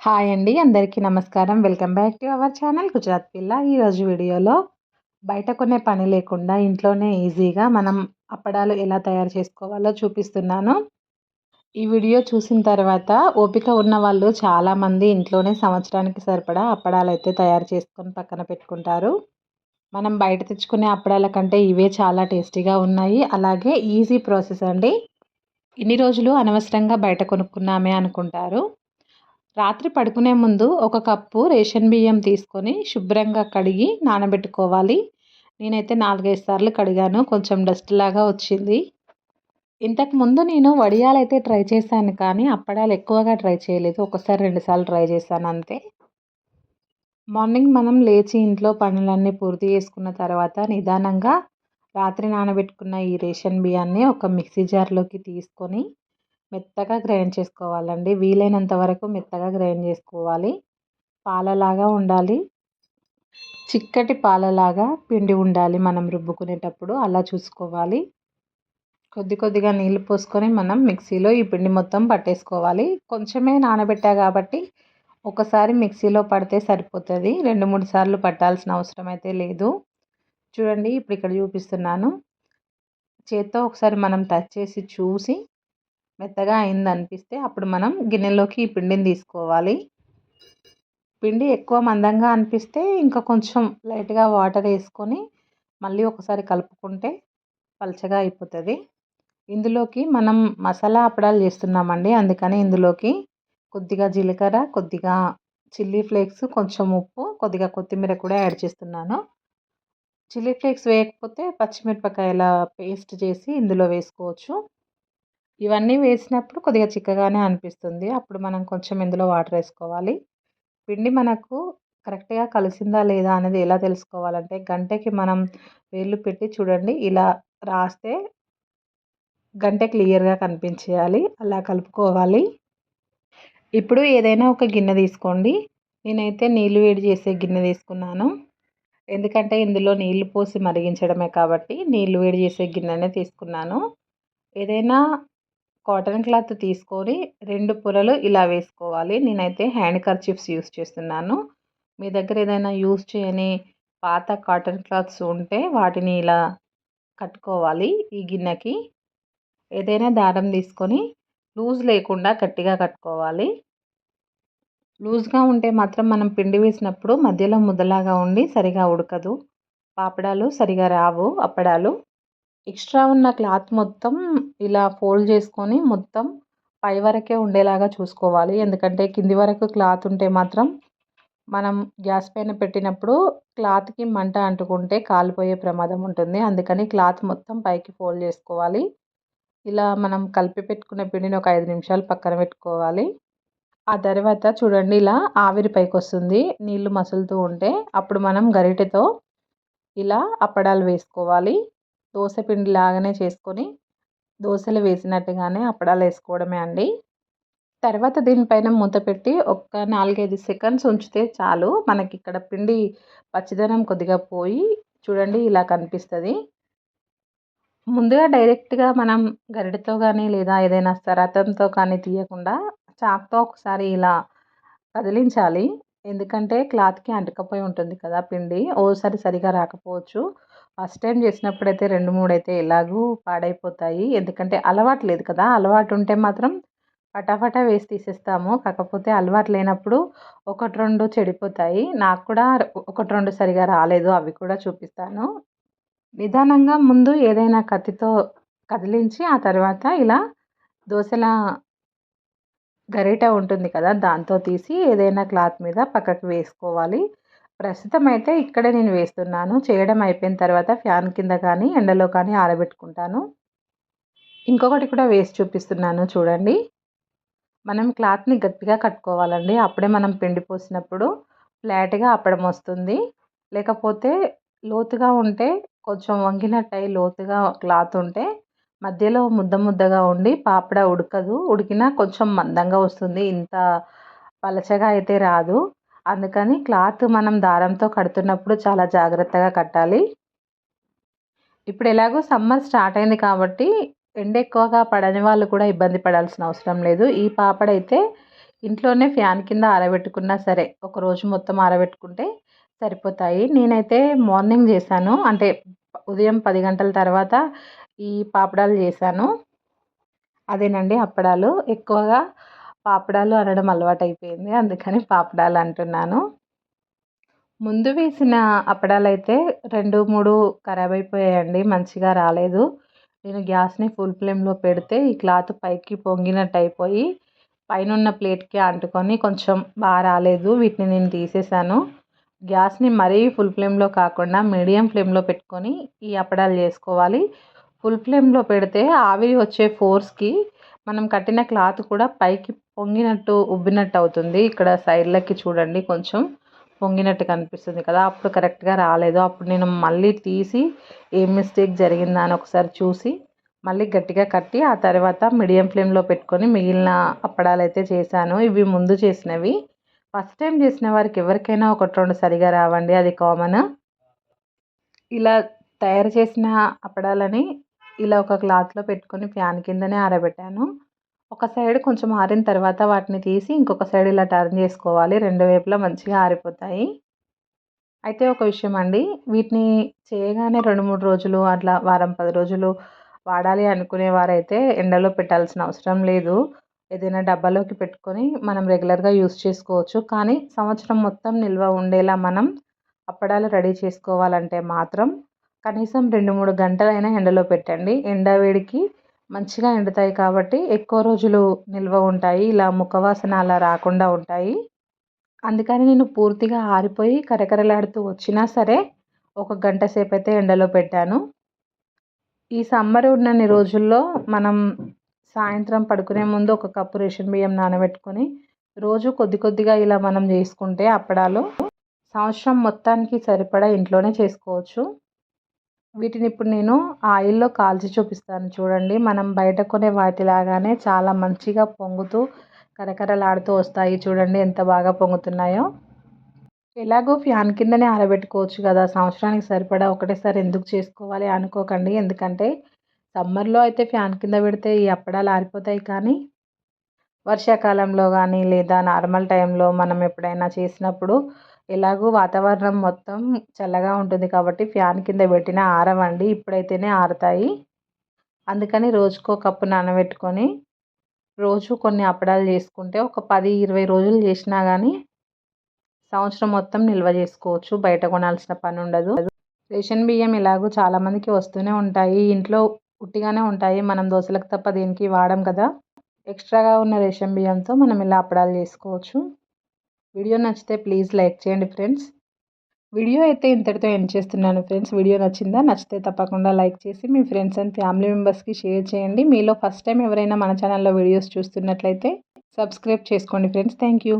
Hi అండి అందరికీ నమస్కారం. Welcome back to our channel Gujarat పిల్ల. ఈరోజు వీడియోలో బయట కొనే పని లేకుండా ఇంట్లోనే ఈజీగా మనం అప్పడాలు ఎలా తయారు చేసుకోవాలో చూపిస్తున్నాను. ఈ వీడియో చూసిన తర్వాత ఓపిక ఉన్న వాళ్ళు చాలామంది ఇంట్లోనే సంవత్సరానికి సరిపడా అప్పడాలు అయితే తయారు చేసుకొని పక్కన పెట్టుకుంటారు. మనం బయట తెచ్చుకునే అప్పడాల కంటే ఇవే చాలా టేస్టీగా ఉన్నాయి. అలాగే ఈజీ ప్రాసెస్ అండి. ఇన్ని రోజులు అనవసరంగా బయట కొనుక్కున్నామే అనుకుంటారు. రాత్రి పడుకునే ముందు ఒక కప్పు రేషన్ బియ్యం తీసుకొని శుభ్రంగా కడిగి నానబెట్టుకోవాలి. నేనైతే నాలుగైదు సార్లు కడిగాను. కొంచెం డస్ట్ లాగా వచ్చింది. ఇంతకుముందు నేను వడియాలు అయితే ట్రై చేశాను కానీ అప్పడాలు ఎక్కువగా ట్రై చేయలేదు. ఒకసారి రెండుసార్లు ట్రై చేశాను అంతే. మార్నింగ్ మనం లేచి ఇంట్లో పనులన్నీ పూర్తి చేసుకున్న తర్వాత నిదానంగా రాత్రి నానబెట్టుకున్న ఈ రేషన్ బియ్యాన్ని ఒక మిక్సీ జార్లోకి తీసుకొని మెత్తగా గ్రైండ్ చేసుకోవాలండి. వీలైనంత వరకు మెత్తగా గ్రైండ్ చేసుకోవాలి. పాలలాగా ఉండాలి. చిక్కటి పాలలాగా పిండి ఉండాలి మనం రుబ్బుకునేటప్పుడు. అలా చూసుకోవాలి. కొద్ది కొద్దిగా నీళ్ళు పోసుకొని మనం మిక్సీలో ఈ పిండి మొత్తం పట్టేసుకోవాలి. కొంచెమే నానబెట్టా కాబట్టి ఒకసారి మిక్సీలో పడితే సరిపోతుంది. రెండు మూడు సార్లు పట్టాల్సిన అవసరం అయితే లేదు. చూడండి ఇప్పుడు ఇక్కడ చూపిస్తున్నాను. చేత్తో ఒకసారి మనం టచ్ చేసి చూసి మెత్తగా అయింది అనిపిస్తే అప్పుడు మనం గిన్నెలోకి ఈ పిండిని తీసుకోవాలి. పిండి ఎక్కువ మందంగా అనిపిస్తే ఇంకా కొంచెం లైట్గా వాటర్ వేసుకొని మళ్ళీ ఒకసారి కలుపుకుంటే పలచగా అయిపోతుంది. ఇందులోకి మనం మసాలా అప్పడాలు చేస్తున్నామండి. అందుకని ఇందులోకి కొద్దిగా జీలకర్ర కొద్దిగా చిల్లీ ఫ్లేక్స్ కొంచెం ఉప్పు కొద్దిగా కొత్తిమీర కూడా యాడ్ చేస్తున్నాను. చిల్లీ ఫ్లేక్స్ వేయకపోతే పచ్చిమిరపకాయల పేస్ట్ చేసి ఇందులో వేసుకోవచ్చు. ఇవన్నీ వేసినప్పుడు కొద్దిగా చిక్కగానే అనిపిస్తుంది. అప్పుడు మనం కొంచెం ఇందులో వాటర్ వేసుకోవాలి. పిండి మనకు కరెక్ట్గా కలిసిందా లేదా అనేది ఎలా తెలుసుకోవాలంటే గంటకి మనం వేళ్ళు పెట్టి చూడండి ఇలా రాస్తే గంట క్లియర్గా కనిపించేయాలి. అలా కలుపుకోవాలి. ఇప్పుడు ఏదైనా ఒక గిన్నె తీసుకోండి. నేనైతే నీళ్ళు వేడి చేసే గిన్నె తీసుకున్నాను. ఎందుకంటే ఇందులో నీళ్ళు పోసి మరిగించడమే కాబట్టి నీళ్ళు వేడి చేసే గిన్నెనే తీసుకున్నాను. ఏదైనా కాటన్ క్లాత్ తీసుకొని రెండు పొరలు ఇలా వేసుకోవాలి. నేనైతే హ్యాండ్ కర్చిప్స్ యూస్ చేస్తున్నాను. మీ దగ్గర ఏదైనా యూస్ చేయని పాత కాటన్ క్లాత్స్ ఉంటే వాటిని ఇలా కట్టుకోవాలి ఈ గిన్నెకి. ఏదైనా దారం తీసుకొని లూజ్ లేకుండా గట్టిగా కట్టుకోవాలి. లూజ్గా ఉంటే మాత్రం మనం పిండి వేసినప్పుడు మధ్యలో ముద్దలాగా ఉండి సరిగా ఉడకదు. పాపడాలు సరిగా రావు అప్పడాలు. ఎక్స్ట్రా ఉన్న క్లాత్ మొత్తం ఇలా ఫోల్డ్ చేసుకొని మొత్తం పై వరకే ఉండేలాగా చూసుకోవాలి. ఎందుకంటే కింది వరకు క్లాత్ ఉంటే మాత్రం మనం గ్యాస్ పైన పెట్టినప్పుడు క్లాత్కి మంట అంటుకుంటే కాలిపోయే ప్రమాదం ఉంటుంది. అందుకని క్లాత్ మొత్తం పైకి ఫోల్డ్ చేసుకోవాలి. ఇలా మనం కలిపి పెట్టుకున్న పిండిని ఒక ఐదు నిమిషాలు పక్కన పెట్టుకోవాలి. ఆ తర్వాత చూడండి ఇలా ఆవిరి పైకి వస్తుంది నీళ్ళు మసులుతూ ఉంటే అప్పుడు మనం గరిటెతో ఇలా అప్పడాలు వేసుకోవాలి. దోశ పిండి లాగానే చేసుకొని దోశలు వేసినట్టుగానే అప్పడాలు వేసుకోవడమే అండి. తర్వాత దీనిపైన మూత పెట్టి ఒక నాలుగైదు సెకండ్స్ ఉంచితే చాలు. మనకి ఇక్కడ పిండి పచ్చిదనం కొద్దిగా పోయి చూడండి ఇలా కనిపిస్తుంది. ముందుగా డైరెక్ట్గా మనం గరిటతో కానీ లేదా ఏదైనా సరతంతో కానీ తీయకుండా చాక్తో ఒకసారి ఇలా కదిలించాలి. ఎందుకంటే క్లాత్కి అంటుకపోయి ఉంటుంది కదా పిండి. ఓసారి సరిగా రాకపోవచ్చు. ఫస్ట్ టైం చేసినప్పుడైతే రెండు మూడు అయితే ఎలాగూ పాడైపోతాయి. ఎందుకంటే అలవాటు లేదు కదా! అలవాటు ఉంటే మాత్రం పటాపటా వేసి తీసేస్తాము. కాకపోతే అలవాటు లేనప్పుడు ఒకటి రెండు చెడిపోతాయి. నాకు కూడా ఒకటి రెండు సరిగా రాలేదు. అవి కూడా చూపిస్తాను. నిదానంగా ముందు ఏదైనా కత్తితో కదిలించి ఆ తర్వాత ఇలా దోశల గరిట ఉంటుంది కదా! దాంతో తీసి ఏదైనా క్లాత్ మీద పక్కకు వేసుకోవాలి. ప్రస్తుతం అయితే ఇక్కడే నేను వేస్తున్నాను. చేయడం అయిపోయిన తర్వాత ఫ్యాన్ కింద కానీ ఎండలో కానీ ఆరబెట్టుకుంటాను. ఇంకొకటి కూడా వేసి చూపిస్తున్నాను చూడండి. మనం క్లాత్ని గట్టిగా కట్టుకోవాలండి. అప్పుడే మనం పిండి పోసినప్పుడు ఫ్లాట్గా అప్పడం వస్తుంది. లేకపోతే లోతుగా ఉంటే కొంచెం వంగినట్టయి లోతుగా క్లాత్ ఉంటే మధ్యలో ముద్ద ముద్దగా ఉండి పాపడ ఉడకదు. ఉడికినా కొంచెం మందంగా వస్తుంది. ఇంత పలచగా అయితే రాదు. అందుకని క్లాత్ మనం దారంతో కడుతున్నప్పుడు చాలా జాగ్రత్తగా కట్టాలి. ఇప్పుడు ఎలాగో సమ్మర్ స్టార్ట్ అయింది కాబట్టి ఎండ ఎక్కువగా పడని వాళ్ళు కూడా ఇబ్బంది పడాల్సిన అవసరం లేదు. ఈ పాపడైతే ఇంట్లోనే ఫ్యాన్ కింద ఆరబెట్టుకున్నా సరే ఒక రోజు మొత్తం ఆరబెట్టుకుంటే సరిపోతాయి. నేనైతే మార్నింగ్ చేశాను. అంటే ఉదయం పది గంటల తర్వాత ఈ పాపడాలు చేశాను. అదేనండి అప్పడాలు. ఎక్కువగా పాపడాలు అనడం అలవాటు అయిపోయింది అందుకని పాపడాలు అంటున్నాను. ముందు వేసిన అప్పడాలు అయితే రెండు మూడు ఖరాబ్ అయిపోయాయండి మంచిగా రాలేదు. నేను గ్యాస్ని ఫుల్ ఫ్లేమ్లో పెడితే ఈ క్లాత్ పైకి పొంగినట్టు అయిపోయి పైన ఉన్న ప్లేట్కి అంటుకొని కొంచెం బాగా రాలేదు. వీటిని నేను తీసేసాను. గ్యాస్ని మరీ ఫుల్ ఫ్లేమ్లో కాకుండా మీడియం ఫ్లేమ్లో పెట్టుకొని ఈ అప్పడాలు చేసుకోవాలి. ఫుల్ ఫ్లేమ్లో పెడితే ఆవిరి వచ్చే ఫోర్స్కి మనం కట్టిన క్లాత్ కూడా పైకి పొంగినట్టు ఉబ్బినట్టు అవుతుంది. ఇక్కడ సైడ్లకి చూడండి కొంచెం పొంగినట్టు కనిపిస్తుంది కదా. అప్పుడు కరెక్ట్గా రాలేదు. అప్పుడు నేను మళ్ళీ తీసి ఏం మిస్టేక్ జరిగిందా అని ఒకసారి చూసి మళ్ళీ గట్టిగా కట్టి ఆ తర్వాత మీడియం ఫ్లేమ్లో పెట్టుకొని మిగిలిన అప్పడాలు అయితే చేశాను. ఇవి ముందు చేసినవి. ఫస్ట్ టైం చేసిన వారికి ఎవరికైనా ఒకటి రెండు సరిగా రావండి. అది కామన్ ఇలా తయారు చేసిన అప్పడాలని ఇలా ఒక క్లాత్లో పెట్టుకొని ఫ్యాన్ కిందనే ఆరబెట్టాను. ఒక సైడ్ కొంచెం ఆరిన తర్వాత వాటిని తీసి ఇంకొక సైడ్ ఇలా టర్న్ చేసుకోవాలి. రెండు వైపులా మంచిగా ఆరిపోతాయి. అయితే ఒక విషయం అండి వీటిని చేయగానే రెండు మూడు రోజులు అట్లా వారం పది రోజులు వాడాలి అనుకునే వారైతే ఎండలో పెట్టాల్సిన అవసరం లేదు. ఏదైనా డబ్బాలోకి పెట్టుకొని మనం రెగ్యులర్గా యూస్ చేసుకోవచ్చు. కానీ సంవత్సరం మొత్తం నిల్వ ఉండేలా మనం అప్పడాలు రెడీ చేసుకోవాలంటే మాత్రం కనీసం రెండు మూడు గంటలైనా ఎండలో పెట్టండి. ఎండ వేడికి మంచిగా ఎండుతాయి కాబట్టి ఎక్కువ రోజులు నిల్వ ఉంటాయి. ఇలా ముఖవాసన అలా రాకుండా ఉంటాయి. అందుకని నేను పూర్తిగా ఆరిపోయి కరకరలాడుతూ వచ్చినా సరే ఒక గంట సేపు అయితే ఎండలో పెట్టాను. ఈ సమ్మర్ ఉన్నన్ని రోజుల్లో మనం సాయంత్రం పడుకునే ముందు ఒక కప్పు రేషన్ బియ్యం నానబెట్టుకొని రోజు కొద్ది కొద్దిగా ఇలా మనం చేసుకుంటే అప్పడాలు సంవత్సరం మొత్తానికి సరిపడా ఇంట్లోనే చేసుకోవచ్చు. వీటిని ఇప్పుడు నేను ఆయిల్లో కాల్చి చూపిస్తాను చూడండి. మనం బయట కొనే వాటిలాగానే చాలా మంచిగా పొంగుతూ కరకరలాడుతూ వస్తాయి చూడండి ఎంత బాగా పొంగుతున్నాయో. ఎలాగో ఫ్యాన్ కిందనే ఆరబెట్టుకోవచ్చు కదా సంవత్సరానికి సరిపడా ఒకటేసారి ఎందుకు చేసుకోవాలి అనుకోకండి. ఎందుకంటే సమ్మర్లో అయితే ఫ్యాన్ కింద పెడితే ఈ అప్పడాలు ఆరిపోతాయి కానీ వర్షాకాలంలో కానీ లేదా నార్మల్ టైంలో మనం ఎప్పుడైనా చేసినప్పుడు ఎలాగో వాతావరణం మొత్తం చల్లగా ఉంటుంది కాబట్టి ఫ్యాన్ కింద పెట్టిన ఆరవండి ఇప్పుడైతేనే ఆరుతాయి. అందుకని రోజుకో కప్పు నానబెట్టుకొని రోజు కొన్ని అప్పడాలు చేసుకుంటే ఒక పది ఇరవై రోజులు చేసినా కానీ సంవత్సరం మొత్తం నిల్వ చేసుకోవచ్చు. బయట కొనాల్సిన పని ఉండదు. రేషన్ బియ్యం ఎలాగో చాలామందికి వస్తూనే ఉంటాయి. ఇంట్లో ఉట్టిగానే ఉంటాయి. మనం దోశలకు తప్ప దేనికి వాడం కదా. ఎక్స్ట్రాగా ఉన్న రేషన్ బియ్యంతో మనం ఇలా అప్పడాలు చేసుకోవచ్చు. వీడియో నచ్చితే ప్లీజ్ లైక్ చేయండి ఫ్రెండ్స్. వీడియో అయితే ఇంతటితో ఎండ్ చేస్తున్నాను ఫ్రెండ్స్. వీడియో నచ్చిందా? నచ్చితే తప్పకుండా లైక్ చేసి మీ ఫ్రెండ్స్ అండ్ ఫ్యామిలీ మెంబర్స్కి షేర్ చేయండి. మీలో ఫస్ట్ టైం ఎవరైనా మన ఛానల్లో వీడియోస్ చూస్తున్నట్లయితే సబ్స్క్రైబ్ చేసుకోండి ఫ్రెండ్స్. Thank you